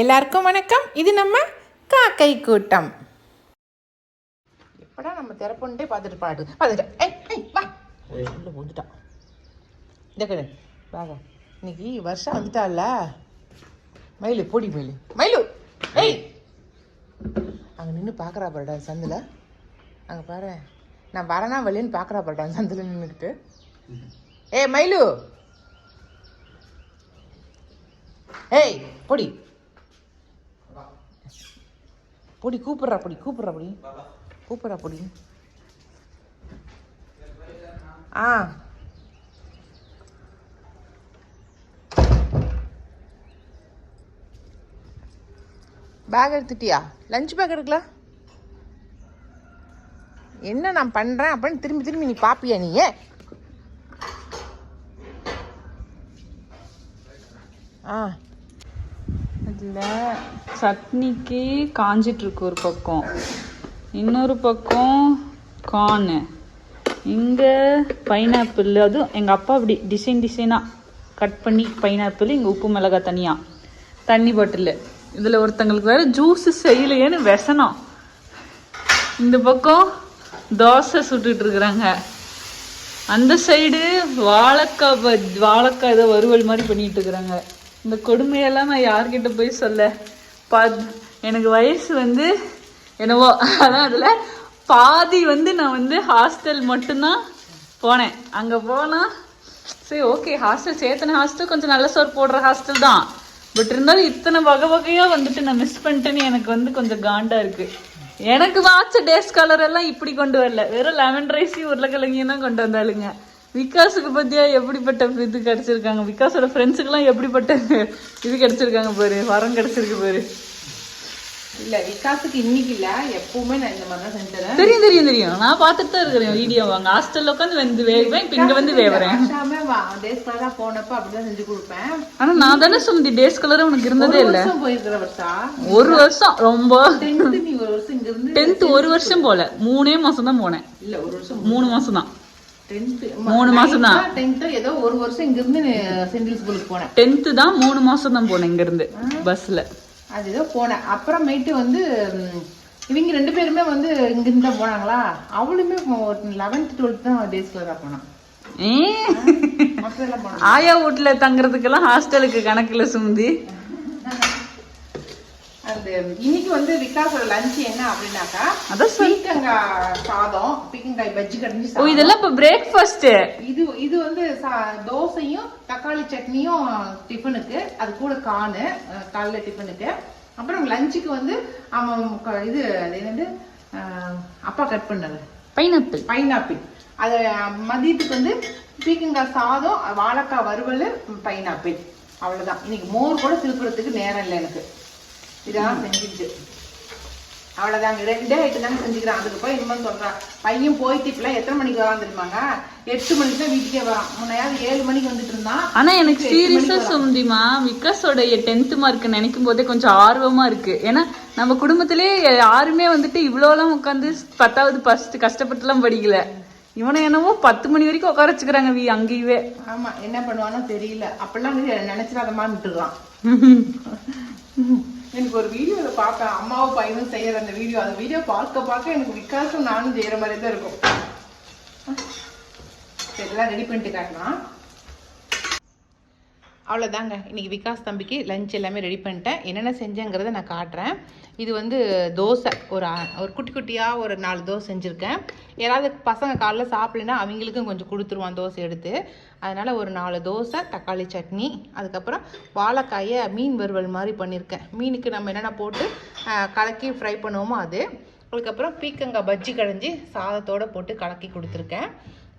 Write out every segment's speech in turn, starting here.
எல்லாருக்கும் வணக்கம். இது நம்ம காக்கை கூட்டம். எப்படா நம்ம திறப்புண்டே பார்த்துட்டு பாடு. பார்த்துட்டு. ஏய் ஏய் வா. உள்ள வந்துட்டான் இந்த கடு. வாங்க. இன்னைக்கு வருஷம் வந்துட்டால. மயிலு பொடி மயிலு. மயிலு! ஏய்! அங்கே நின்று பார்க்குறா பாருடா சந்தில். அங்கே பாரு. நான் வரனா வழின்னு பார்க்குறா பாருடா சந்தில் நின்றுக்கிட்டு ஏய் மயிலு! ஏய் பொடி. பொடி கூப்பிட்றா பொடி கூப்பிட்றா பொடி. கூப்பிட்றா பொடி. ஆ. பேக் எடுத்துட்டியா? லஞ்ச் பேக் எடுக்கல? என்ன நான் பண்ணுறேன் அப்படின்னு திரும்பி திரும்பி நீ பாப்பியா நீ? ஆ. இதில் சட்னிக்கு காஞ்சிட்ருக்கு ஒரு பக்கம். இன்னொரு பக்கம் கார்னு இங்கே பைனாப்பிள் அதுவும் எங்கள் அப்பா அப்படி டிசைன் டிசைனாக கட் பண்ணி பைனாப்பிள் இங்கே உப்பு மிளகாய் தனியாக தண்ணி பாட்டில் இதில் ஒருத்தங்களுக்கு வேறு ஜூஸு செய்யலையேன்னு விஷனம் இந்த பக்கம் தோசை சுட்டுட்ருக்குறாங்க அந்த சைடு வாழைக்காய் வாழைக்காய் ஏதோ வறுவல் மாதிரி பண்ணிகிட்டு இருக்கிறாங்க. இந்த கொடுமையெல்லாம் நான் யார்கிட்ட போய் சொல்ல? பா எனக்கு வயசு வந்து என்னவோ அதான் அதில் பாதி வந்து நான் வந்து ஹாஸ்டல் மட்டும்தான் போனேன். அங்கே போனால் சரி ஓகே ஹாஸ்டல் சேத்தன ஹாஸ்டல் கொஞ்சம் நல்ல சோறு போடுற ஹாஸ்டல் தான். பட் இருந்தாலும் இத்தனை வகை வகையாக வந்துட்டு நான் மிஸ் பண்ணிட்டேன்னு எனக்கு வந்து கொஞ்சம் காண்டாக இருக்குது எனக்கு வாட்ச டேஸ் கலர் எல்லாம் இப்படி கொண்டு வரல. வெறும் லெமன் ரைஸையும் உருளைக்கிழங்கையும் தான் கொண்டு வந்தாளுங்க. விகாஸுக்கு பத்தியா எப்படிப்பட்ட இது கிடைச்சிருக்காங்க? விகாஸோட ஃப்ரெண்ட்ஸுக்கெல்லாம் எப்படிப்பட்ட இது கிடைச்சிருக்காங்க பாரு வரம் கிடைச்சிருக்கு பாரு. இல்லை விகாஸுக்கு இன்னைக்கு இல்லை எப்பவுமே நான் இந்த மாதிரி தான் செஞ்சு தரேன் தெரியும் தெரியும் தெரியும். நான் பார்த்துட்டு தான் இருக்கிறேன் வீடியோ அங்கே. ஹாஸ்டல்ல உட்காந்து வந்து வேவேன் இப்போ இங்கே வந்து வேவுறேன் டேஸ் கலராக போனப்ப அப்படிதான் செஞ்சு கொடுப்பேன். ஆனா நான் தானே சொன்னி டேஸ் கலர் உனக்கு இருந்ததே இல்ல. போயிருக்கிற ஒரு வருஷம் ரொம்ப. டென்த்து நீ ஒரு வருஷம் இங்க இருந்து டென்த் ஒரு வருஷம் போல. மூணே மாசம் தான் போனேன். இல்ல ஒரு வருஷம் மூணு மாசம் தான் மூணு மாசம் தான். டென்த்து ஏதோ ஒரு வருஷம் இங்க இருந்து செந்தில் ஸ்கூலுக்கு போனேன். டென்த்து தான் மூணு மாசம் தான் போனேன் இங்க இருந்து பஸ்ல. அது ஏதோ போனேன். அப்புறமேட்டு வந்து இவங்க ரெண்டு பேருமே வந்து இங்க இருந்து தான் போனாங்களா? அவளுமே லெவன்த் டுவெல்த் தான் டேஸ் கலராக போனான் ஏ மற்றதெல்லாம் போனான் ஆயா வீட்டுல தங்குறதுக்கெல்லாம் ஹாஸ்டலுக்கு கணக்குல சுமதி. அந்த இன்னைக்கு வந்து விகாஸோட லஞ்ச் என்ன அப்படின்னாக்கா அதான் பீக்கங்காய் சாதம் பீக்கங்காய் பஜ்ஜி கடைஞ்சி ஓ இதெல்லாம் இப்ப பிரேக்ஃபாஸ்ட் இது இது வந்து தோசையும் தக்காளி சட்னியும் டிஃபனுக்கு அது கூட கானு காலைல டிஃபனுக்கு அப்புறம் லஞ்சுக்கு வந்து அவன் இது அது என்னது? அப்பா கட் பண்ணது. பைனாப்பிள். பைனாப்பிள். அது மதியத்துக்கு வந்து பீக்கங்காய் சாதம் வாழைக்காய் வறுவல் பைனாப்பிள். அவ்வளவுதான். இன்னைக்கு மோர் கூட திருப்புறதுக்கு நேரம் இல்லை எனக்கு. இதெல்லாம் செஞ்சுட்டு அவ்வளவுதாங்க. ரெண்டே ஐட்டம் தானே செஞ்சுக்கிறேன். அதுக்கு போய் இனிமேல் சொல்றான். பையன் போயிட்டு இப்பெல்லாம் எத்தனை மணிக்கு வரான் தெரியுமாங்க? எட்டு மணிக்கு தான் வீட்டுக்கே வரான். முன்னையாவது ஏழு மணிக்கு வந்துட்டு இருந்தான். ஆனா எனக்கு சீரியஸா சுமதிமா விகாஸோடைய டென்த் மார்க் நினைக்கும் போதே கொஞ்சம் ஆர்வமா இருக்கு. ஏன்னா நம்ம குடும்பத்திலே யாருமே வந்துட்டு இவ்வளோலாம் உட்காந்து பத்தாவது ஃபர்ஸ்ட் கஷ்டப்பட்டுலாம் படிக்கல. இவனை என்னவோ பத்து மணி வரைக்கும் உட்கார வச்சுக்கிறாங்க வி அங்கேயே. ஆமா. என்ன பண்ணுவானோ தெரியல. அப்பெல்லாம் நினைச்சிடாதமா விட்டுடுறான் எனக்கு ஒரு வீடியோவில் பார்த்தேன் அம்மாவும் பையனும் செய்கிற அந்த வீடியோ அந்த வீடியோ பார்க்க பார்க்க எனக்கு விகாசம் நானும் செய்கிற மாதிரி தான் இருக்கும் சரி, எல்லாம் ரெடி பண்ணிட்டு காட்டினா அவ்வளோதாங்க இன்றைக்கி விகாஸ் தம்பிக்கு லஞ்ச் எல்லாமே ரெடி பண்ணிட்டேன். என்னென்ன செஞ்சேங்கிறத நான் காட்டுறேன். இது வந்து தோசை. ஒரு ஒரு குட்டி குட்டியாக ஒரு நாலு தோசை செஞ்சுருக்கேன். யாராவது பசங்க காலைல சாப்பிடலன்னா அவங்களுக்கும் கொஞ்சம் கொடுத்துருவான் தோசை எடுத்து. அதனால் ஒரு நாலு தோசை தக்காளி சட்னி அதுக்கப்புறம் வாழைக்காயை மீன் வறுவல் மாதிரி பண்ணியிருக்கேன். மீனுக்கு நம்ம என்னென்ன போட்டு கலக்கி ஃப்ரை பண்ணுவோமோ அது. அதுக்கப்புறம் பீக்கங்காய் பஜ்ஜி கடைஞ்சி சாதத்தோடு போட்டு கலக்கி கொடுத்துருக்கேன்.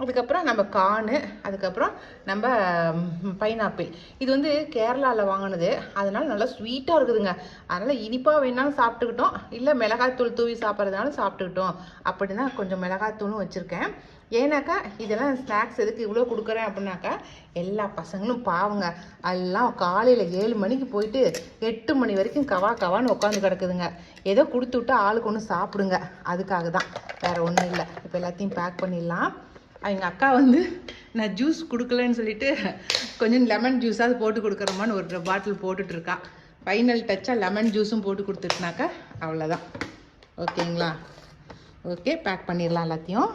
அதுக்கப்புறம் நம்ம கானு அதுக்கப்புறம் நம்ம பைனாப்பிள். இது வந்து கேரளாவில் வாங்கினது. அதனால் நல்லா ஸ்வீட்டாக இருக்குதுங்க. அதனால் இனிப்பாக வேணாலும் சாப்பிட்டுக்கிட்டோம். இல்லை மிளகாய்த்தூள் தூவி சாப்பிட்றதுனாலும் சாப்பிட்டுக்கிட்டோம். அப்படின்னா கொஞ்சம் மிளகாய்த்தூளும் வச்சுருக்கேன். ஏன்னாக்கா இதெல்லாம் ஸ்நாக்ஸ் எதுக்கு இவ்வளோ கொடுக்குறேன் அப்படின்னாக்கா எல்லா பசங்களும் பாவங்க. எல்லாம் காலையில் ஏழு மணிக்கு போயிட்டு எட்டு மணி வரைக்கும் கவா கவான்னு உட்காந்து கிடக்குதுங்க. ஏதோ கொடுத்து விட்டா ஆளுக்கு ஒன்று சாப்பிடுங்க. அதுக்காக தான். வேறு ஒன்றும் இல்லை. இப்போ எல்லாத்தையும் பேக் பண்ணிடலாம். எங்கள் அக்கா வந்து நான் ஜூஸ் கொடுக்கலன்னு சொல்லிட்டு கொஞ்சம் லெமன் ஜூஸாவது போட்டு கொடுக்குறோமான்னு ஒரு பாட்டில் போட்டுட்ருக்கா. ஃபைனல் டச்சாக லெமன் ஜூஸும் போட்டு கொடுத்துட்டுனாக்கா அவ்வளோதான் ஓகேங்களா? ஓகே பேக் பண்ணிடலாம் எல்லாத்தையும்.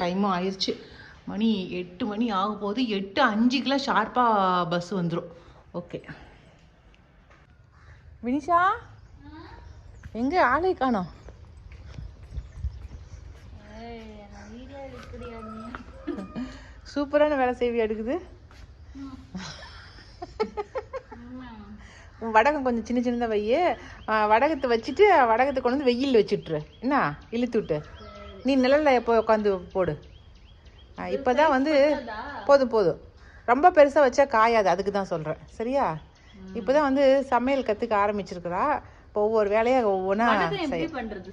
டைமும் ஆயிடுச்சு மணி எட்டு மணி ஆக போகுது எட்டு அஞ்சுக்கெலாம் ஷார்ப்பாக பஸ் வந்துடும் ஓகே. வினிஷா? எங்கே ஆளை காணோம்? சூப்பரான வேலை செய்வி எடுக்குது வடகம் கொஞ்சம் சின்ன சின்னதாக வை ஆ, வடகத்தை வச்சுட்டு வடகத்தை கொண்டு வந்து வெயிலில் வச்சுட்ரு என்ன? இழுத்து விட்டு. நீ நிழல்ல எப்போ உட்காந்து போடு. இப்போ தான் வந்து போதும் போதும். ரொம்ப பெருசாக வச்சா காயாது அதுக்கு தான் சொல்கிறேன் சரியா? இப்போ தான் வந்து சமையல் கற்றுக்க ஆரம்பிச்சிருக்கிறா. இப்போ ஒவ்வொரு வேலையாக ஒவ்வொன்றா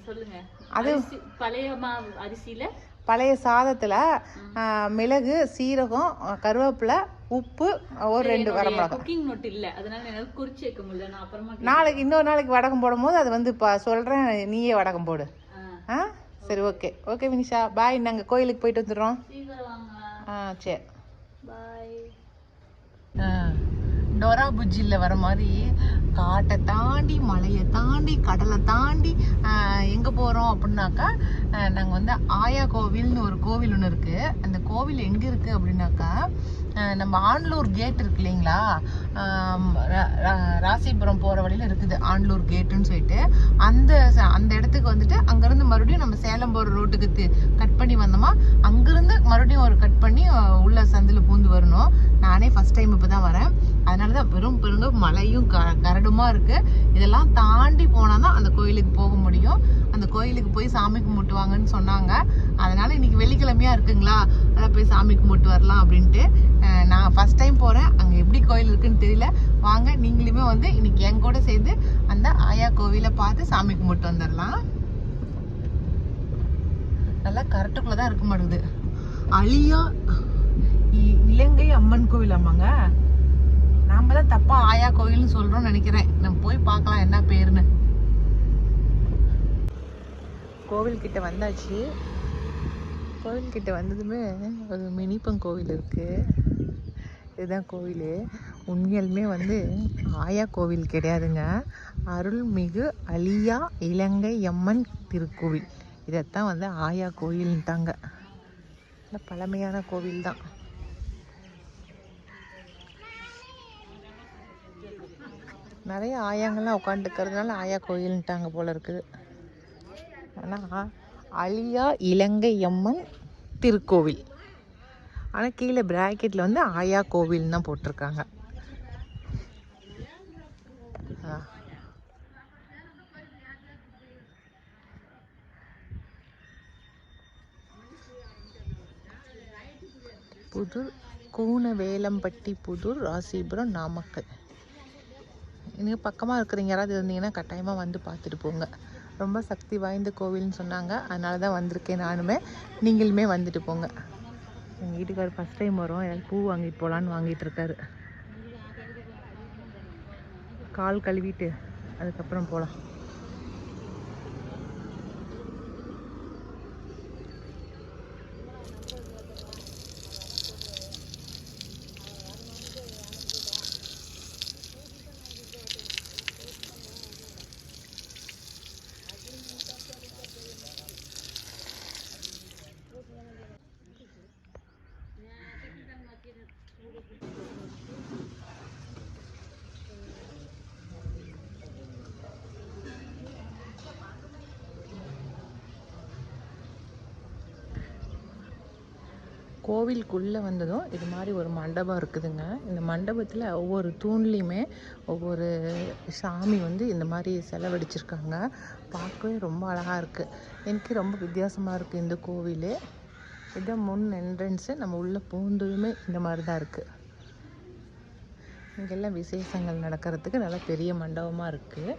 சொல்லுங்க. அரிசி பழைய அரிசியில பழைய சாதத்தில் மிளகு சீரகம் ஆ, கருவேப்பிலை உப்பு ஒரு ரெண்டு வரமிளகா குக்கிங் நோட் இல்ல. அதனால என்னால குறிச்சு வைக்க முடியல. நான் அப்புறமா நாளைக்கு இன்னொரு நாளைக்கு வடகம் போடும்போது அது வந்து இப்போ சொல்கிறேன் நீயே வடகம் போடு. ஆ. ஆ? சரி ஓகே. ஓகே வினிஷா. பாய். நாங்கள் கோயிலுக்கு போயிட்டு வந்துடுறோம். சீக்கிரம் வாங்க. ஆ சரி. பாய். டொரா புஜ்ஜியில் வர மாதிரி காட்டை தாண்டி மலையை தாண்டி கடலை தாண்டி எங்கே போகிறோம் அப்படின்னாக்கா நாங்கள் வந்து ஆயா கோவில்னு ஒரு கோவில் ஒன்று இருக்குது அந்த கோவில் எங்கே இருக்குது அப்படின்னாக்கா நம்ம ஆண்லூர் கேட் இருக்கு இல்லைங்களா? ரா- ரா- ராசிபுரம் போகிற வழியில் இருக்குது ஆண்லூர் கேட்டுன்னு சொல்லிட்டு. அந்த ச- அந்த இடத்துக்கு வந்துட்டு அங்கேருந்து மறுபடியும் நம்ம சேலம் போகிற ரோட்டுக்கு கட் பண்ணி வந்தோமா அங்கேருந்து மறுபடியும் ஒரு கட் பண்ணி உள்ள சந்தில் பூந்து வரணும். நானே ஃபர்ஸ்ட் டைம் இப்போ தான் வரேன். அதனால தான் வெறும் பெருங்க மலையும் க கரடுமா இருக்குது இதெல்லாம் தாண்டி போனால் தான் அந்த கோயிலுக்கு போக முடியும். அந்த கோயிலுக்கு போய் சாமி கும்பிட்டுவாங்கன்னு சொன்னாங்க. அதனால் இன்றைக்கி வெள்ளிக்கிழமையா இருக்குங்களா? அதான் போய் சாமி கும்பிட்டு வரலாம் அப்படின்ட்டு நான் ஃபர்ஸ்ட் டைம் போகிறேன் அங்கே எப்படி கோயில் இருக்குன்னு தெரியல. வாங்க நீங்களுமே வந்து இன்றைக்கி என் கூட சேர்ந்து அந்த ஆயா கோவிலை பார்த்து சாமி கும்பிட்டு வந்துடலாம் நல்லா கரெக்டுக்குள்ளே தான் இருக்க மாட்டேங்குது அழியா? இ- இலங்கை அம்மன் கோவில் அம்மாங்க நாம தான் தப்பா ஆயா கோயில்னு சொல்றோம்னு நினைக்கிறேன். நம்ம போய் பார்க்கலாம் என்ன பேருன்னு. கோவில் கிட்ட வந்தாச்சு. கோவில் கிட்ட வந்ததுமே ஒரு மினிப்பன் கோவில் இருக்கு. இதுதான் கோவில். உண்மையாலுமே வந்து ஆயா கோவில் கிடையாதுங்க. அருள்மிகு அலியா இலங்கை அம்மன் திருக்கோவில். இதைத்தான் வந்து ஆயா கோயில்ன்ட்டாங்க. நல்ல பழமையான கோவில் தான். நிறைய ஆயாங்கள்லாம் உட்காந்துக்கிறதுனால ஆயா கோயில்ன்ட்டாங்க போல இருக்குது. ஆனால் அழியா இலங்கை அம்மன் திருக்கோவில். ஆனால் கீழே பிராக்கெட்டில் வந்து ஆயா கோவில்னு தான் போட்டிருக்காங்க. புதூர் கூனவேலம்பட்டி புதூர் ராசிபுரம் நாமக்கல். நீங்கள் பக்கமாக இருக்கிறீங்க யாராவது இருந்தீங்கன்னா கட்டாயமாக வந்து பார்த்துட்டு போங்க. ரொம்ப சக்தி வாய்ந்த கோவில்னு சொன்னாங்க. அதனால தான் வந்திருக்கேன் நானுமே. நீங்களுமே வந்துட்டு போங்க. எங்கள் வீட்டுக்கார் ஃபஸ்ட் டைம் வரும். ஏதாவது பூ வாங்கிட்டு போகலான்னு வாங்கிட்டு இருக்காரு. கால் கழுவிட்டு அதுக்கப்புறம் போகலாம் கோவிலுக்குள்ளே வந்ததும் இது மாதிரி ஒரு மண்டபம் இருக்குதுங்க. இந்த மண்டபத்தில் ஒவ்வொரு தூண்லேயுமே ஒவ்வொரு சாமி வந்து இந்த மாதிரி செலவடிச்சிருக்காங்க பார்க்கவே ரொம்ப அழகாக இருக்குது எனக்கு ரொம்ப வித்தியாசமாக இருக்குது இந்த கோவில். இதான் முன் என்ட்ரன்ஸு நம்ம உள்ளே பூந்ததுமே இந்த மாதிரி தான் இருக்குது இங்கெல்லாம் விசேஷங்கள் நடக்கிறதுக்கு நல்லா பெரிய மண்டபமாக இருக்குது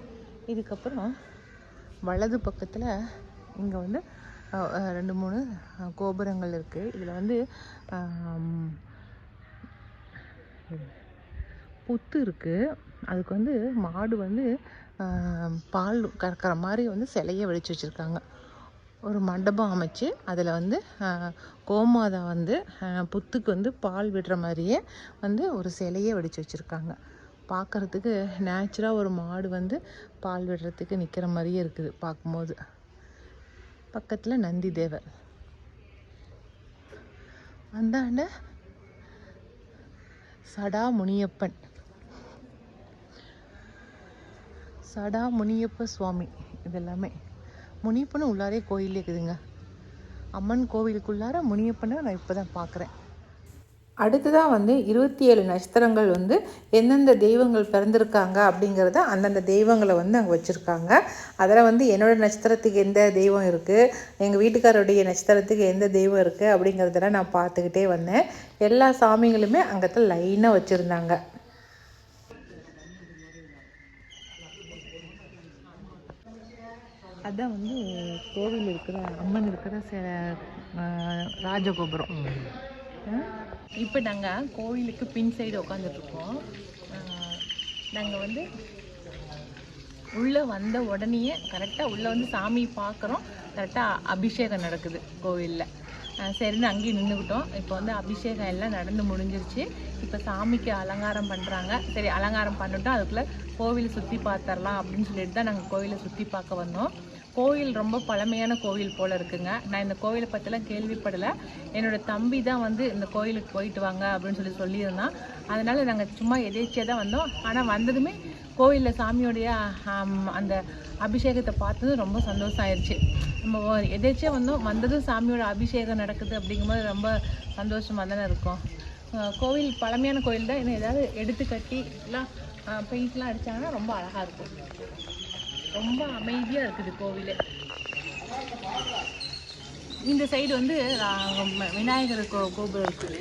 இதுக்கப்புறம் வலது பக்கத்தில் இங்கே வந்து ரெண்டு மூணு கோபுரங்கள் இருக்குது இதில் வந்து புத்து இருக்குது அதுக்கு வந்து மாடு வந்து பால் கறக்கிற மாதிரி வந்து சிலையை வெடிச்சு வச்சுருக்காங்க. ஒரு மண்டபம் அமைச்சு அதில் வந்து கோமாதா வந்து புத்துக்கு வந்து பால் விடுற மாதிரியே வந்து ஒரு சிலையை வெடிச்சு வச்சுருக்காங்க. பார்க்குறதுக்கு நேச்சுராக ஒரு மாடு வந்து பால் விடுறதுக்கு நிற்கிற மாதிரியே இருக்குது பார்க்கும்போது பக்கத்தில் நந்தி தேவர். அந்தாண்ட சடா முனியப்பன் சடா முனியப்ப சுவாமி இதெல்லாமே. முனியப்பனும் உள்ளாரே கோயில் இருக்குதுங்க. அம்மன் கோவிலுக்குள்ளார முனியப்பனை நான் இப்போ தான் பார்க்குறேன் அடுத்ததாக வந்து இருபத்தி ஏழு நட்சத்திரங்கள் வந்து எந்தெந்த தெய்வங்கள் பிறந்திருக்காங்க அப்படிங்கிறத அந்தந்த தெய்வங்களை வந்து அங்கே வச்சுருக்காங்க. அதில் வந்து என்னோடய நட்சத்திரத்துக்கு எந்த தெய்வம் இருக்குது எங்கள் வீட்டுக்காரருடைய நட்சத்திரத்துக்கு எந்த தெய்வம் இருக்குது அப்படிங்கிறதெல்லாம் நான் பார்த்துக்கிட்டே வந்தேன். எல்லா சாமிகளுமே அங்கத்தில் லைனாக வச்சுருந்தாங்க. அதான் வந்து கோவில் இருக்கிற அம்மன் இருக்கிற ச- ராஜகோபுரம். இப்போ நாங்கள் கோவிலுக்கு பின் சைடு உட்காந்துட்ருக்கோம் நாங்கள் வந்து உள்ளே வந்த உடனேயே கரெக்டாக உள்ளே வந்து சாமி பார்க்குறோம் கரெக்டாக அபிஷேகம் நடக்குது கோவிலில். சரின்னு அங்கேயும் நின்றுக்கிட்டோம் இப்போ வந்து அபிஷேகம் எல்லாம் நடந்து முடிஞ்சிருச்சு. இப்போ சாமிக்கு அலங்காரம் பண்ணுறாங்க சரி அலங்காரம் பண்ணிட்டோம். அதுக்குள்ளே கோவிலை சுற்றி பார்த்துடலாம் அப்படின்னு சொல்லிட்டு தான் நாங்கள் கோவிலை சுற்றி பார்க்க வந்தோம். கோவில் ரொம்ப பழமையான கோவில் போல் இருக்குங்க. நான் இந்த கோவிலை பற்றிலாம் கேள்விப்படலை. என்னோட தம்பி தான் வந்து இந்த கோயிலுக்கு போயிட்டு வாங்க அப்படின்னு சொல்லி சொல்லியிருந்தான். அதனால் நாங்கள் சும்மா எதேச்சியாக தான் வந்தோம். ஆனால் வந்ததுமே கோவிலில் சாமியோடைய அந்த அபிஷேகத்தை பார்த்ததும் ரொம்ப சந்தோஷம் ஆயிடுச்சு நம்ம எதேச்சியாக வந்தோம். வந்ததும் சாமியோட அபிஷேகம் நடக்குது அப்படிங்கும்போது ரொம்ப சந்தோஷமாக தானே இருக்கும். கோவில் பழமையான கோவில் தான். இன்னும் ஏதாவது எடுத்து கட்டி எல்லாம் பெயிண்ட்லாம் அடித்தாங்கன்னா ரொம்ப அழகாக இருக்கும். ரொம்ப அமைதியாக இருக்குது கோவில். இந்த சைடு வந்து விநாயகர் கோ கோபுரம் இருக்குது.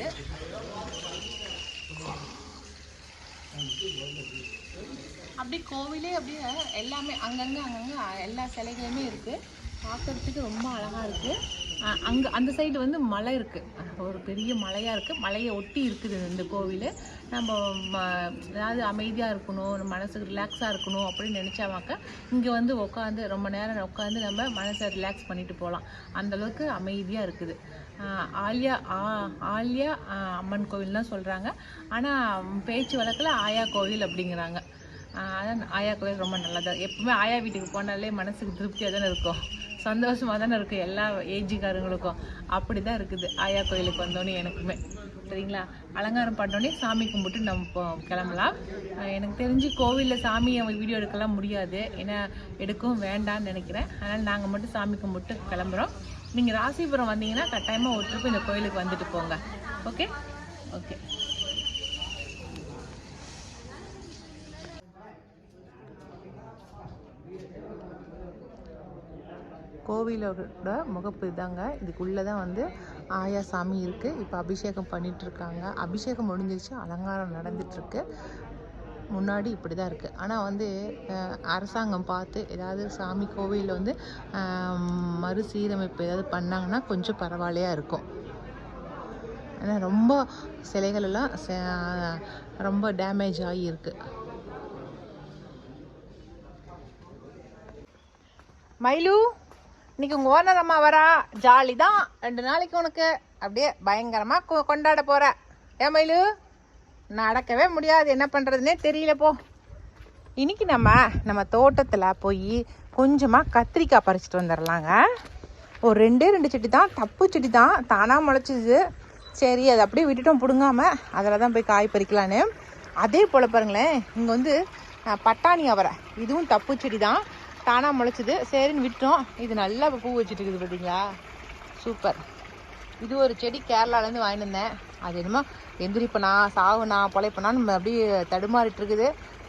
அப்படியே கோவிலே அப்படியே எல்லாமே அங்கங்கே அங்கங்கே எல்லா சிலைகளுமே இருக்குது பார்க்குறதுக்கு ரொம்ப அழகாக இருக்குது அங்கே அந்த சைடு வந்து மலை இருக்குது ஒரு பெரிய மலையாக இருக்குது மலையை ஒட்டி இருக்குது இந்த கோவில். நம்ம ம- அதாவது அமைதியாக இருக்கணும் நம்ம மனசுக்கு ரிலாக்ஸாக இருக்கணும் அப்படின்னு நினச்சாவாக்க இங்கே வந்து உட்காந்து ரொம்ப நேரம் உட்காந்து நம்ம மனசை ரிலாக்ஸ் பண்ணிட்டு போகலாம் அந்தளவுக்கு அமைதியாக இருக்குது. ஆலியா ஆ- ஆலியா அம்மன் கோவில் தான் சொல்கிறாங்க ஆனால் பேச்சு வழக்கில் ஆயா கோவில் அப்படிங்கிறாங்க. அதான் ஆயா கோவில் ரொம்ப நல்லதா. எப்பவுமே ஆயா வீட்டுக்கு போனாலே மனசுக்கு திருப்தியாக தானே இருக்கும். சந்தோஷமாக தானே இருக்கும் எல்லா ஏஜிக்காரங்களுக்கும். அப்படி தான் இருக்குது. ஆயா கோயிலுக்கு வந்தோன்னே எனக்குமே. சரிங்களா? அலங்காரம் பண்ணோடனே சாமி கும்பிட்டு நம்ம இப்போ கிளம்பலாம். எனக்கு தெரிஞ்சு கோவிலில் சாமி வீடியோ எடுக்கலாம் முடியாது. ஏன்னா எடுக்கவும் வேண்டாம்னு நினைக்கிறேன். அதனால் நாங்கள் மட்டும் சாமி கும்பிட்டு கிளம்புறோம். நீங்கள் ராசிபுரம் வந்தீங்கன்னா கட்டாயமாக ஒரு ட்ரிப் இந்த கோயிலுக்கு வந்துட்டு போங்க. ஓகே ஓகே கோவிலோட முகப்பு இதாங்க. இதுக்குள்ளே தான் வந்து ஆயா சாமி இருக்குது இப்போ அபிஷேகம் பண்ணிகிட்ருக்காங்க இருக்காங்க அபிஷேகம் முடிஞ்சிருச்சு. அலங்காரம் நடந்துகிட்ருக்கு முன்னாடி இப்படி தான் இருக்குது ஆனால் வந்து அரசாங்கம் பார்த்து ஏதாவது சாமி கோவிலில் வந்து மறுசீரமைப்பு ஏதாவது பண்ணாங்கன்னா கொஞ்சம் பரவாயில்லையாக இருக்கும். ஏன்னா ரொம்ப சிலைகள் எல்லாம் ச- ரொம்ப டேமேஜ் ஆகியிருக்கு. மயிலு? இன்னைக்கு உங்கள் ஓனர் அம்மா வரா? ஜாலி தான் ரெண்டு நாளைக்கு உனக்கு. அப்படியே பயங்கரமாக கொ கொண்டாட போகிற ஏன் மயிலு? நடக்கவே முடியாது. என்ன பண்ணுறதுனே தெரியல போ. இன்னைக்கு நம்ம நம்ம தோட்டத்தில் போய் கொஞ்சமாக கத்திரிக்காய் பறிச்சிட்டு வந்துடலாங்க ஒரு ரெண்டே ரெண்டு செடி தான் தப்பு செடி தான் தானாக முளைச்சிது. சரி அதை அப்படியே விட்டுட்டோம் பிடுங்காம. அதில் தான் போய் காய் பறிக்கலான்னு. அதே போல் பாருங்களேன் இங்கே வந்து பட்டாணி அவரை. இதுவும் தப்பு செடி தான் தானாக முளைச்சிது. சரின்னு விட்டோம். இது நல்லா இப்போ பூ வச்சுட்டு இருக்குது பார்த்தீங்களா சூப்பர். இது ஒரு செடி கேரளாலேருந்து வாங்கிட்டு வந்தேன். அது என்னமோ எந்திரிப்பனா சாவுனா பொழைப்பனா நம்ம அப்படியே தடுமாறிட்டு இருக்குது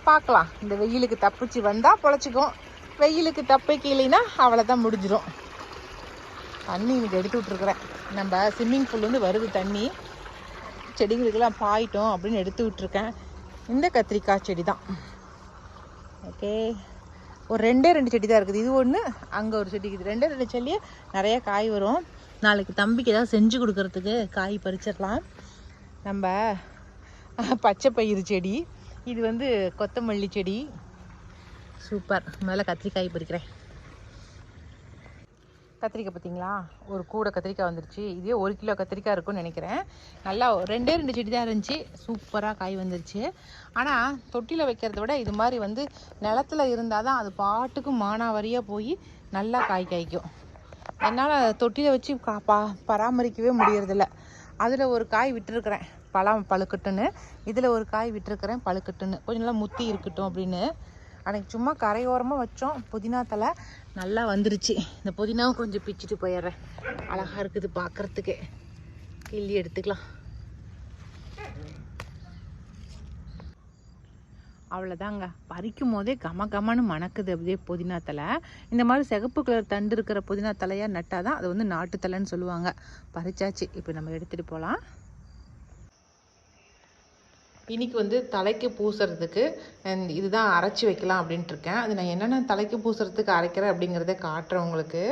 பார்க்கலாம். இந்த வெயிலுக்கு தப்பிச்சு வந்தால் பொழைச்சிக்கும். வெயிலுக்கு தப்பிக்கலைன்னா அவ்வளோதான் முடிஞ்சிடும் தண்ணி இன்னைக்கு எடுத்து விட்ருக்குறேன் நம்ம ஸ்விம்மிங் பூல்லேருந்து வருது தண்ணி. செடிகளுக்கெல்லாம் பாயிட்டோம் அப்படின்னு எடுத்து விட்ருக்கேன் இந்த கத்திரிக்காய் செடி தான் ஓகே ஒரு ரெண்டே ரெண்டு செடி தான் இருக்குது. இது ஒன்று அங்கே ஒரு செடி இருக்குது. ரெண்டே ரெண்டு செடியே நிறைய காய் வரும். நாளைக்கு தம்பிக்கு ஏதாவது செஞ்சு கொடுக்கறதுக்கு காய் பறிச்சிடலாம். நம்ம பச்சை பயிறு செடி இது வந்து கொத்தமல்லி செடி. சூப்பர். மேலே கத்திரிக்காய் பறிக்கிறேன். கத்திரிக்காய் பார்த்தீங்களா ஒரு கூடை கத்திரிக்காய் வந்துருச்சு. இதே ஒரு கிலோ கத்திரிக்காய் இருக்கும்னு நினைக்கிறேன். நல்லா ரெண்டே ரெண்டு செடி தான் இருந்துச்சு. சூப்பராக காய் வந்துருச்சு. ஆனால் தொட்டியில் வைக்கிறத விட இது மாதிரி வந்து நிலத்துல இருந்தால் தான் அது பாட்டுக்கு மானாவாரியாக போய் நல்லா காய் காய்க்கும். என்னால் தொட்டியில் வச்சு கா பா பராமரிக்கவே முடியறதில்ல. அதில் ஒரு காய் விட்டுருக்குறேன். பழம் பழுக்கட்டுன்னு. இதில் ஒரு காய் விட்டுருக்குறேன் பழுக்கட்டுன்னு. கொஞ்சம் நல்லா முத்தி இருக்கட்டும் அப்படின்னு. அன்னைக்கு சும்மா கரையோரமாக வச்சோம். புதினா தலை நல்லா வந்துருச்சு. இந்த புதினாவும் கொஞ்சம் பிச்சுட்டு போயிடுறேன். அழகாக இருக்குது பார்க்குறதுக்கே கிள்ளி எடுத்துக்கலாம். அவ்வளோதாங்க பறிக்கும் போதே கம கமன்னு மணக்குது அப்படியே புதினா தலை. இந்த மாதிரி சிகப்பு கலர் தண்டு இருக்கிற புதினா தலையாக நட்டால் தான் அது வந்து நாட்டு தலைன்னு சொல்லுவாங்க. பறிச்சாச்சு. இப்போ நம்ம எடுத்துகிட்டு போகலாம் இன்றைக்கி வந்து தலைக்கு பூசுறதுக்கு இதுதான் அரைச்சி வைக்கலாம் அப்படின்ட்டு இருக்கேன் அது நான் என்னென்ன தலைக்கு பூசுறதுக்கு அரைக்கிறேன் அப்படிங்கிறத காட்டுறேன் உங்களுக்கு.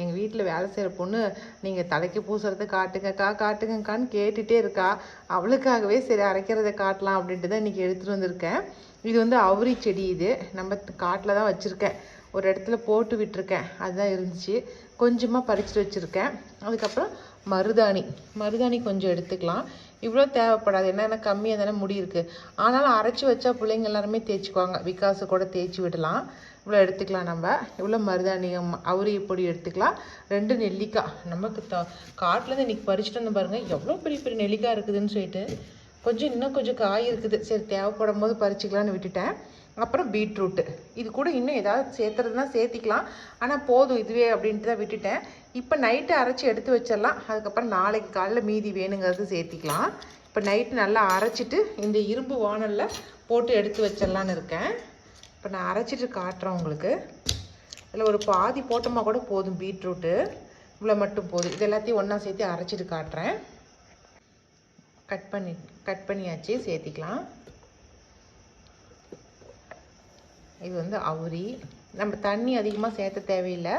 எங்கள் வீட்டில் வேலை செய்கிற பொண்ணு நீங்கள் தலைக்கு பூசுறது காட்டுங்கக்கா காட்டுங்கக்கான்னு கேட்டுகிட்டே இருக்கா. அவளுக்காகவே சரி அரைக்கிறத காட்டலாம் அப்படின்ட்டு தான் இன்றைக்கி எடுத்துகிட்டு வந்திருக்கேன். இது வந்து அவுரி செடி இது. நம்ம காட்டில் தான் வச்சுருக்கேன். ஒரு இடத்துல போட்டு விட்டுருக்கேன். அதுதான் இருந்துச்சு. கொஞ்சமாக பறிச்சுட்டு வச்சுருக்கேன். அதுக்கப்புறம் மருதாணி. மருதாணி கொஞ்சம் எடுத்துக்கலாம். இவ்வளோ தேவைப்படாது. என்னென்ன கம்மியாக தானே முடி இருக்குது ஆனாலும் அரைச்சி வச்சா பிள்ளைங்க எல்லாருமே தேய்ச்சிக்குவாங்க. விகாசு கூட தேய்ச்சி விடலாம். இவ்வளோ எடுத்துக்கலாம் நம்ம. இவ்வளோ மருதாணியம் ம- அவுரி பொடி எடுத்துக்கலாம். ரெண்டு நெல்லிக்காய். நமக்கு த காட்டிலேருந்து இன்றைக்கி பறிச்சுட்டு வந்து பாருங்கள் எவ்வளோ பெரிய பெரிய நெல்லிக்காய் இருக்குதுன்னு சொல்லிட்டு. கொஞ்சம் இன்னும் கொஞ்சம் காய் இருக்குது. சரி தேவைப்படும் போது பறிச்சிக்கலான்னு விட்டுட்டேன். அப்புறம் பீட்ரூட்டு. இது கூட இன்னும் ஏதாவது சேர்த்துறதுனா சேர்த்திக்கலாம். ஆனால் போதும். இதுவே அப்படின்ட்டு தான் விட்டுட்டேன். இப்போ நைட்டு அரைச்சி எடுத்து வச்சிடலாம். அதுக்கப்புறம் நாளைக்கு காலைல மீதி வேணுங்கிறது சேர்த்திக்கலாம். இப்போ நைட்டு நல்லா அரைச்சிட்டு இந்த இரும்பு வானலில் போட்டு எடுத்து வச்சிடலான்னு இருக்கேன். இப்போ நான் அரைச்சிட்டு காட்டுறேன் உங்களுக்கு. இதில் ஒரு பாதி போட்டோமா கூட போதும் பீட்ரூட்டு. இவ்வளோ மட்டும் போதும். இது எல்லாத்தையும் ஒன்றா சேர்த்து அரைச்சிட்டு காட்டுறேன். கட் பண்ணி கட் பண்ணியாச்சு சேர்த்திக்கலாம். இது வந்து அவுரி. நம்ம தண்ணி அதிகமாக சேர்த்த தேவையில்லை.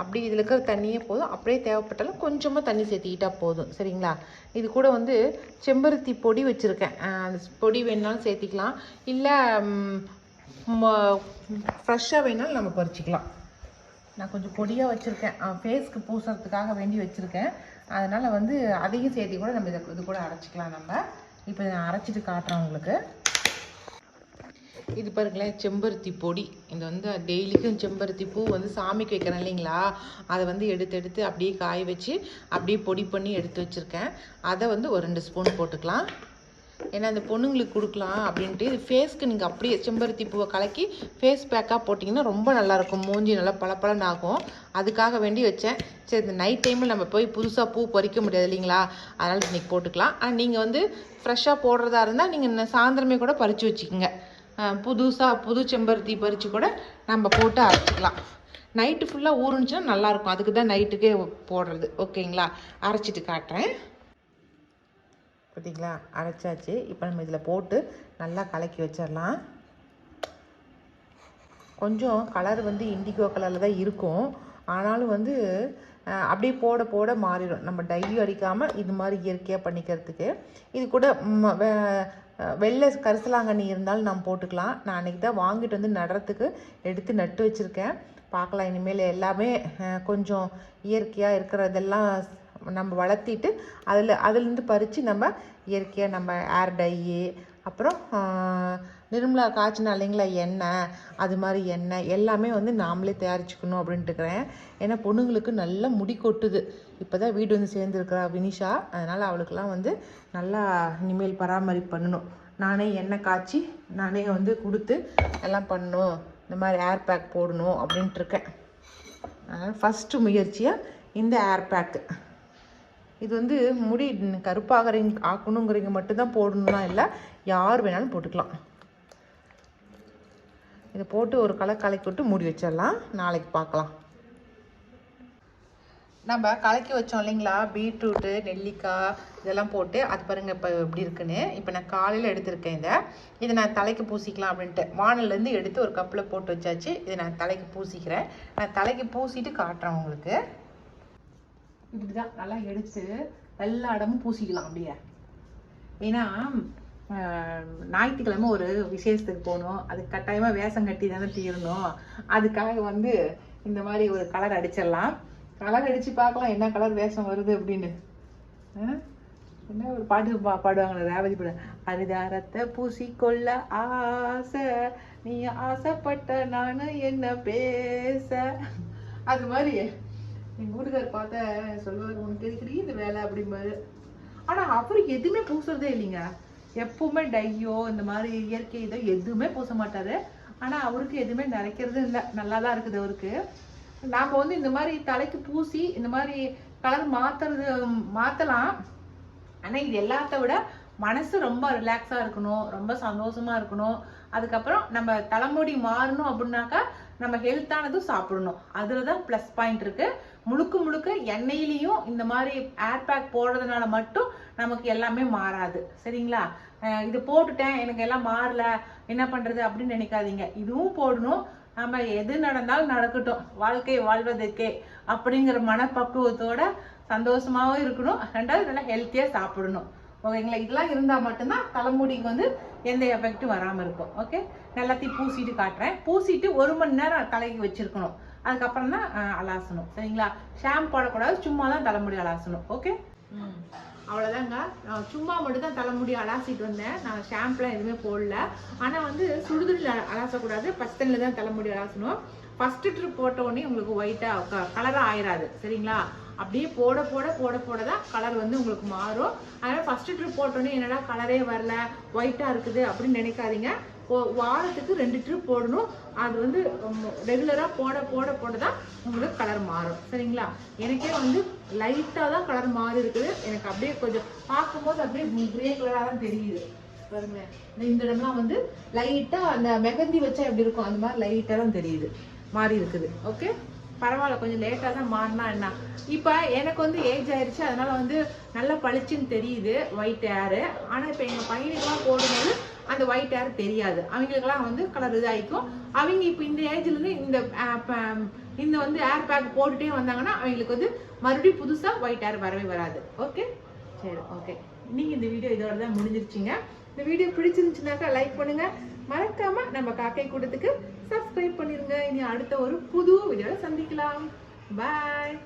அப்படி இதில் இருக்கிற தண்ணியே போதும். அப்படியே தேவைப்பட்டாலும் கொஞ்சமாக தண்ணி சேர்த்திக்கிட்டால் போதும். சரிங்களா? இது கூட வந்து செம்பருத்தி பொடி வச்சுருக்கேன். அந்த பொடி வேணாலும் சேர்த்திக்கலாம். இல்லை ஃப்ரெஷ்ஷாக வேணாலும் நம்ம பறிச்சிக்கலாம். நான் கொஞ்சம் பொடியாக வச்சுருக்கேன். ஃபேஸ்க்கு பூசுறதுக்காக வேண்டி வச்சுருக்கேன். அதனால் வந்து அதையும் சேர்த்து கூட நம்ம இதை இது கூட அரைச்சிக்கலாம் நம்ம. இப்போ நான் அரைச்சிட்டு காட்டுறேன் உங்களுக்கு. இது பாருங்களேன் செம்பருத்தி பொடி. இது வந்து டெய்லிக்கும் செம்பருத்தி பூ வந்து சாமிக்கு வைக்கிறேன் இல்லைங்களா? அதை வந்து எடுத்து எடுத்து அப்படியே காய வச்சு அப்படியே பொடி பண்ணி எடுத்து வச்சுருக்கேன். அதை வந்து ஒரு ரெண்டு ஸ்பூன் போட்டுக்கலாம். ஏன்னா அந்த பொண்ணுங்களுக்கு கொடுக்கலாம் அப்படின்ட்டு இது ஃபேஸ்க்கு நீங்கள் அப்படியே செம்பருத்தி பூவை கலக்கி ஃபேஸ் பேக்காக போட்டிங்கன்னா ரொம்ப நல்லாயிருக்கும். மூஞ்சி நல்லா பளபளன்னு ஆகும். அதுக்காக வேண்டி வச்சேன். சரி இந்த நைட் டைமில் நம்ம போய் புதுசாக பூ பறிக்க முடியாது இல்லைங்களா? அதனால் இன்றைக்கி போட்டுக்கலாம். ஆனால் நீங்கள் வந்து ஃப்ரெஷ்ஷாக போடுறதா இருந்தால் நீங்கள் சாயந்தரமே கூட பறித்து வச்சுக்கோங்க. புதுசாக புது செம்பருத்தி பறித்து கூட நம்ம போட்டு அரைச்சிக்கலாம். நைட்டு ஃபுல்லாக ஊறுனுச்சுன்னா நல்லாயிருக்கும். அதுக்கு தான் நைட்டுக்கே போடுறது. ஓகேங்களா? அரைச்சிட்டு காட்டுறேன். பார்த்தீங்களா அரைச்சாச்சு. இப்போ நம்ம இதில் போட்டு நல்லா கலக்கி வச்சிடலாம். கொஞ்சம் கலர் வந்து இண்டிகோ கலரில் தான் இருக்கும். ஆனாலும் வந்து அப்படியே போட போட மாறிடும். நம்ம டையும் அடிக்காமல் இது மாதிரி இயற்கையாக பண்ணிக்கிறதுக்கு. இது கூட வெள்ளை கரிசலாங்கண்ணி இருந்தாலும் நம்ம போட்டுக்கலாம். நான் அன்றைக்கி தான் வாங்கிட்டு வந்து நடுறதுக்கு எடுத்து நட்டு வச்சுருக்கேன். பார்க்கலாம். இனிமேல் எல்லாமே கொஞ்சம் இயற்கையாக இருக்கிறதெல்லாம் நம்ம வளர்த்திட்டு அதில் அதுலேருந்து பறித்து நம்ம இயற்கையாக நம்ம ஏர் டையி அப்புறம் நிர்மலா காய்ச்சினா இல்லைங்களா எண்ணெய் அது மாதிரி எண்ணெய் எல்லாமே வந்து நாமளே தயாரிச்சுக்கணும் அப்படின்ட்டு இருக்கிறேன். ஏன்னா பொண்ணுங்களுக்கு நல்லா முடி கொட்டுது. இப்போ தான் வீடு வந்து சேர்ந்துருக்கிறா வினிஷா. அதனால் அவளுக்கெல்லாம் வந்து நல்லா இனிமேல் பராமரிப்பு பண்ணணும் நானே எண்ணெய் காய்ச்சி நானே வந்து கொடுத்து எல்லாம் பண்ணணும். இந்த மாதிரி ஏர் பேக் போடணும் அப்படின்ட்டு இருக்கேன். அதனால் ஃபஸ்ட்டு முயற்சியாக இந்த ஏர் பேக்கு இது வந்து முடி கருப்பாகிறீங்க ஆக்கணுங்கிறீங்க மட்டும்தான் போடணும்லாம் இல்லை யார் வேணாலும் போட்டுக்கலாம். இதை போட்டு ஒரு கலர் கலக்கி விட்டு மூடி வச்சிடலாம். நாளைக்கு பார்க்கலாம். நம்ம கலக்கி வச்சோம் இல்லைங்களா? பீட்ரூட்டு நெல்லிக்காய் இதெல்லாம் போட்டு அது பாருங்க இப்போ எப்படி இருக்குன்னு. இப்போ நான் காலையில் எடுத்திருக்கேன் இதை. இதை நான் தலைக்கு பூசிக்கலாம் அப்படின்ட்டு. வானல்லேருந்து எடுத்து ஒரு கப்பில் போட்டு வச்சாச்சு. இதை நான் தலைக்கு பூசிக்கிறேன். நான் தலைக்கு பூசிட்டு காட்டுறேன் உங்களுக்கு. இப்படி தான் நல்லா எடுத்து எல்லா இடமும் பூசிக்கலாம் அப்படியே. ஏன்னா ஞாயிற்றுக்கிழமை ஒரு விசேஷத்துக்கு போகணும் அதுக்கு கட்டாயமாக வேஷம் கட்டி தானே தீரணும். அதுக்காக வந்து இந்த மாதிரி ஒரு கலர் அடிச்சிடலாம். கலர் அடித்து பார்க்கலாம் என்ன கலர் வேஷம் வருது அப்படின்னு. என்ன ஒரு பாட்டு பா பாடுவாங்களே ரேவதி பாடு. அரிதாரத்தை பூசிக்கொள்ள ஆசை நீ ஆசைப்பட்ட நானு என்ன பேச? அது மாதிரி எங்கள் வீட்டுக்கார் பார்த்த சொல்லுவார் உனக்கு எதுக்குடி இந்த வேலை அப்படிம்பாரு. ஆனால் அவருக்கு எதுவுமே பூசுறதே இல்லைங்க. எப்பவுமே டையோ இந்த மாதிரி இயற்கை இதோ எதுவுமே பூச மாட்டாரு. ஆனா அவருக்கு எதுவுமே நினைக்கிறது இல்லை. நல்லா தான் இருக்குது அவருக்கு. நாம வந்து இந்த மாதிரி தலைக்கு பூசி இந்த மாதிரி கலர் மாத்துறது மாத்தலாம். ஆனா இது எல்லாத்த விட மனசு ரொம்ப ரிலாக்ஸா இருக்கணும். ரொம்ப சந்தோஷமா இருக்கணும். அதுக்கப்புறம் நம்ம தலைமுடி மாறணும் அப்படின்னாக்கா நம்ம ஹெல்த்தானதும் சாப்பிடணும். அதில் தான் ப்ளஸ் பாயிண்ட் இருக்கு. முழுக்க முழுக்க எண்ணெயிலையும் இந்த மாதிரி ஏர் பேக் போடுறதுனால மட்டும் நமக்கு எல்லாமே மாறாது. சரிங்களா? இது போட்டுட்டேன் எனக்கு எல்லாம் மாறல என்ன பண்றது அப்படின்னு நினைக்காதீங்க. இதுவும் போடணும். நம்ம எது நடந்தாலும் நடக்கட்டும். வாழ்க்கை வாழ்வதற்கே அப்படிங்கிற மனப்பக்குவத்தோட சந்தோஷமாவும் இருக்கணும். ரெண்டாவது நல்லா ஹெல்த்தியாக சாப்பிடணும். ஓகேங்களா? இதெல்லாம் இருந்தால் மட்டும்தான் தலைமுடிக்கு வந்து எந்த எஃபெக்ட்டும் வராமல் இருக்கும். ஓகே? எல்லாத்தையும் பூசிட்டு காட்டுறேன். பூசிட்டு ஒரு மணி நேரம் தலைக்கு வச்சிருக்கணும். அதுக்கப்புறம் தான் அலாசணும். சரிங்களா? ஷாம்பு போடக்கூடாது. சும்மா தான் தலைமுடி அலாசணும். ஓகே? ம். அவ்வளோதாங்க நான் சும்மா மட்டும் தான் தலைமுடி அலாசிட்டு வந்தேன். நான் ஷாம்புலாம் எதுவுமே போடல. ஆனால் வந்து சுடுதண்ணில் அலாசக்கூடாது. ஃபஸ்ட் தண்ணியில் தான் தலைமுடி அலாசணும். ஃபஸ்ட்டு ட்ரிப் போட்ட உடனே உங்களுக்கு ஒயிட்டாக கலராக ஆயிராது. சரிங்களா? அப்படியே போட போட போட போட தான் கலர் வந்து உங்களுக்கு மாறும். அதனால் ஃபஸ்ட்டு ட்ரிப் போட்டோன்னே என்னடா கலரே வரல? ஒயிட்டாக இருக்குது அப்படின்னு நினைக்காதீங்க. வாரத்துக்கு ரெண்டு ட்ரிப் போடணும். அது வந்து ரெகுலராக போட போட போட தான் உங்களுக்கு கலர் மாறும். சரிங்களா? எனக்கே வந்து லைட்டாக தான் கலர் மாறி இருக்குது. எனக்கு அப்படியே கொஞ்சம் பார்க்கும்போது அப்படியே கிரே கலராக தான் தெரியுது. பாருங்களேன். இந்த- இடம்லாம் வந்து லைட்டாக அந்த மெகந்தி வச்சா எப்படி இருக்கும்? அந்த மாதிரி லைட்டாக தான் தெரியுது. மாறி இருக்குது. ஓகே பரவாயில்ல. கொஞ்சம் லேட்டாக தான் மாறினா என்ன? இப்போ எனக்கு வந்து ஏஜ் ஆயிடுச்சு அதனால் வந்து நல்லா பளிச்சுன்னு தெரியுது. ஒயிட் ஹேரு ஆனால் இப்போ எங்கள் பையனுக்கெல்லாம் போடும்போது அந்த ஒயிட் ஹேர் தெரியாது. அவங்களுக்கெல்லாம் வந்து கலர் இதாகிக்கும். அவங்க இப்போ இந்த ஏஜ்லேருந்து இந்த இந்த வந்து ஏர் பேக் போட்டுட்டே வந்தாங்கன்னா அவங்களுக்கு வந்து மறுபடியும் புதுசாக ஒயிட் ஹேர் வரவே வராது. ஓகே சரி ஓகே நீங்கள் இந்த வீடியோ இதோட தான் முடிஞ்சிருச்சிங்க. இந்த வீடியோ பிடிச்சிருந்துச்சுனாக்கா லைக் பண்ணுங்கள் மறக்காமல் நம்ம காக்கை கூட்டத்துக்கு சப்ஸ்கிரைப் பண்ணிடுங்க இனி அடுத்த ஒரு புது வீடியோவில் சந்திக்கலாம். பாய்